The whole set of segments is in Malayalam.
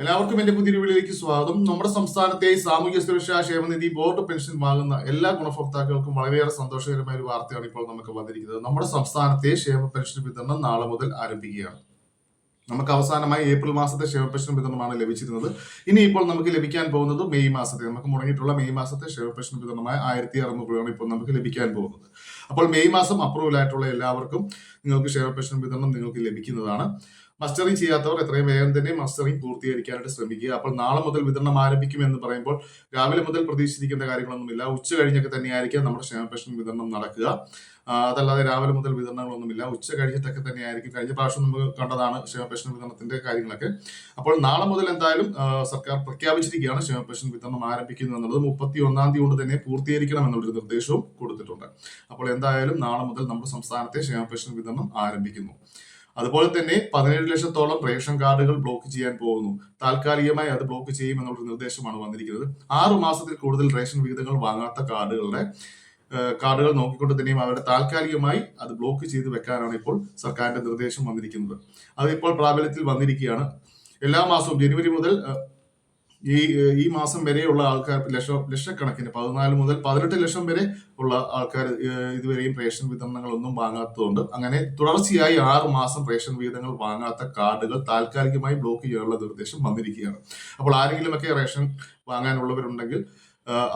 എല്ലാവർക്കും എന്റെ പുതിയ വീഡിയോയിലേക്ക് സ്വാഗതം. നമ്മുടെ സംസ്ഥാനത്തെ സാമൂഹ്യ സുരക്ഷാ ക്ഷേമനിധി ബോർഡ് പെൻഷൻ വാങ്ങുന്ന എല്ലാ ഗുണഭോക്താക്കൾക്കും വളരെയേറെ സന്തോഷകരമായ ഒരു വാർത്തയാണ് ഇപ്പോൾ നമുക്ക് വന്നിരിക്കുന്നത്. നമ്മുടെ സംസ്ഥാനത്തെ ക്ഷേമ പെൻഷൻ വിതരണം നാളെ മുതൽ ആരംഭിക്കുകയാണ്. നമുക്ക് അവസാനമായി ഏപ്രിൽ മാസത്തെ ക്ഷേമ പെൻഷൻ വിതരണമാണ് ലഭിച്ചിരുന്നത്. ഇനി ഇപ്പോൾ നമുക്ക് ലഭിക്കാൻ പോകുന്നത് മെയ് മാസത്തെ നമുക്ക് മുടങ്ങിയിട്ടുള്ള മെയ് മാസത്തെ ക്ഷേമ പെൻഷൻ വിതരണമായ ആയിരത്തി അറുന്നൂറ് രൂപയാണ് ഇപ്പോൾ നമുക്ക് ലഭിക്കാൻ പോകുന്നത്. അപ്പോൾ മെയ് മാസം അപ്രൂവൽ ആയിട്ടുള്ള എല്ലാവർക്കും നിങ്ങൾക്ക് ക്ഷേമ പെൻഷൻ വിതരണം നിങ്ങൾക്ക് ലഭിക്കുന്നതാണ്. മസ്റ്ററിംഗ് ചെയ്യാത്തവർ എത്രയും വേഗം തന്നെ മസ്റ്ററിംഗ് പൂർത്തീകരിക്കാനായിട്ട് ശ്രമിക്കുക. അപ്പോൾ നാളെ മുതൽ വിതരണം ആരംഭിക്കും എന്ന് പറയുമ്പോൾ രാവിലെ മുതൽ പ്രതീക്ഷിച്ചിരിക്കേണ്ട കാര്യങ്ങളൊന്നുമില്ല. ഉച്ച കഴിഞ്ഞൊക്കെ തന്നെയായിരിക്കും നമ്മുടെ ക്ഷേമ പെൻഷൻ വിതരണം നടക്കുക. അതല്ലാതെ രാവിലെ മുതൽ വിതരണങ്ങളൊന്നുമില്ല. ഉച്ച കഴിഞ്ഞിട്ടൊക്കെ തന്നെയായിരിക്കും കഴിഞ്ഞ പ്രാവശ്യം നമുക്ക് കണ്ടതാണ് ക്ഷേമ പെൻഷൻ വിതരണത്തിന്റെ കാര്യങ്ങളൊക്കെ. അപ്പോൾ നാളെ മുതൽ എന്തായാലും സർക്കാർ പ്രഖ്യാപിച്ചിരിക്കുകയാണ് ക്ഷേമ പെൻഷൻ വിതരണം ആരംഭിക്കുന്നു എന്നുള്ളത്. മുപ്പത്തി ഒന്നാം തീയതി കൊണ്ട് തന്നെ പൂർത്തീകരിക്കണം എന്നുള്ളൊരു നിർദ്ദേശവും കൊടുത്തിട്ടുണ്ട്. അപ്പോൾ എന്തായാലും നാളെ മുതൽ നമ്മുടെ സംസ്ഥാനത്തെ ക്ഷേമ പെൻഷൻ വിതരണം ആരംഭിക്കുന്നു. അതുപോലെ തന്നെ പതിനേഴ് ലക്ഷത്തോളം റേഷൻ കാർഡുകൾ ബ്ലോക്ക് ചെയ്യാൻ പോകുന്നു. താൽക്കാലികമായി അത് ബ്ലോക്ക് ചെയ്യും എന്നുള്ള നിർദ്ദേശമാണ് വന്നിരിക്കുന്നത്. ആറു മാസത്തിൽ കൂടുതൽ റേഷൻ വിഹിതങ്ങൾ വാങ്ങാത്ത കാർഡുകളുടെ കാർഡുകൾ നോക്കിക്കൊണ്ട് തന്നെയും അവരുടെ താൽക്കാലികമായി അത് ബ്ലോക്ക് ചെയ്ത് വെക്കാനാണ് ഇപ്പോൾ സർക്കാരിന്റെ നിർദ്ദേശം വന്നിരിക്കുന്നത്. അത് ഇപ്പോൾ പ്രാബല്യത്തിൽ വന്നിരിക്കുകയാണ്. എല്ലാ മാസവും ജനുവരി മുതൽ ഈ ഈ മാസം വരെയുള്ള ആൾക്കാർ ലക്ഷ ലക്ഷക്കണക്കിന് പതിനാല് മുതൽ പതിനെട്ട് ലക്ഷം വരെ ഉള്ള ആൾക്കാർ ഇതുവരെയും റേഷൻ വിതരണങ്ങളൊന്നും വാങ്ങാത്തതുകൊണ്ട് അങ്ങനെ തുടർച്ചയായി ആറ് മാസം റേഷൻ വിഹിതങ്ങൾ വാങ്ങാത്ത കാർഡുകൾ താൽക്കാലികമായി ബ്ലോക്ക് ചെയ്യാനുള്ള നിർദ്ദേശം വന്നിരിക്കുകയാണ്. അപ്പോൾ ആരെങ്കിലുമൊക്കെ റേഷൻ വാങ്ങാനുള്ളവരുണ്ടെങ്കിൽ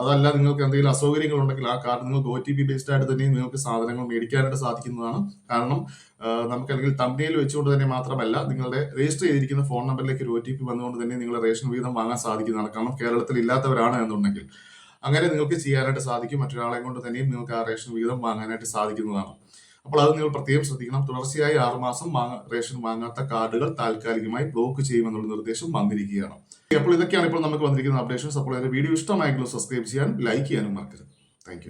അതല്ല നിങ്ങൾക്ക് എന്തെങ്കിലും അസൗകര്യങ്ങൾ ഉണ്ടെങ്കിൽ ആ കാർഡ് നിങ്ങൾക്ക് ഒ ടി പി ബേസ്ഡ് ആയിട്ട് തന്നെ നിങ്ങൾക്ക് സാധനങ്ങൾ മേടിക്കാനായിട്ട് സാധിക്കുന്നതാണ്. കാരണം നമുക്ക് അല്ലെങ്കിൽ തമ്പനിയിൽ വെച്ചുകൊണ്ട് തന്നെ മാത്രമല്ല നിങ്ങളുടെ രജിസ്റ്റർ ചെയ്തിരിക്കുന്ന ഫോൺ നമ്പറിലേക്ക് ഒരു ഒ ടി പി വന്നുകൊണ്ട് തന്നെ നിങ്ങളുടെ റേഷൻ വിഹിതം വാങ്ങാൻ സാധിക്കുന്നതാണ്. കാരണം കേരളത്തിൽ ഇല്ലാത്തവരാണ് എന്നുണ്ടെങ്കിൽ. അങ്ങനെ നിങ്ങൾക്ക് ചെയ്യാനായിട്ട് സാധിക്കും. മറ്റൊരാളെ കൊണ്ട് തന്നെയും നിങ്ങൾക്ക് ആ റേഷൻ വിഹിതം വാങ്ങാനായിട്ട് സാധിക്കുന്നതാണ്. അപ്പോൾ അത് നിങ്ങൾ പ്രത്യേകം ശ്രദ്ധിക്കണം. തുടർച്ചയായി ആറുമാസം വാങ്ങ റേഷൻ വാങ്ങാത്ത കാർഡുകൾ താൽക്കാലികമായി ബ്ലോക്ക് ചെയ്യുമെന്നുള്ള നിർദ്ദേശം വന്നിരിക്കുകയാണ്. അപ്പോൾ ഇതൊക്കെയാണ് ഇപ്പോൾ നമുക്ക് വന്നിരിക്കുന്ന അപ്ഡേഷൻസ്. അപ്പോൾ വീഡിയോ ഇഷ്ടമായെങ്കിലും സബ്സ്ക്രൈബ് ചെയ്യാനും ലൈക്ക് ചെയ്യാനും മറക്കരുത്. താങ്ക്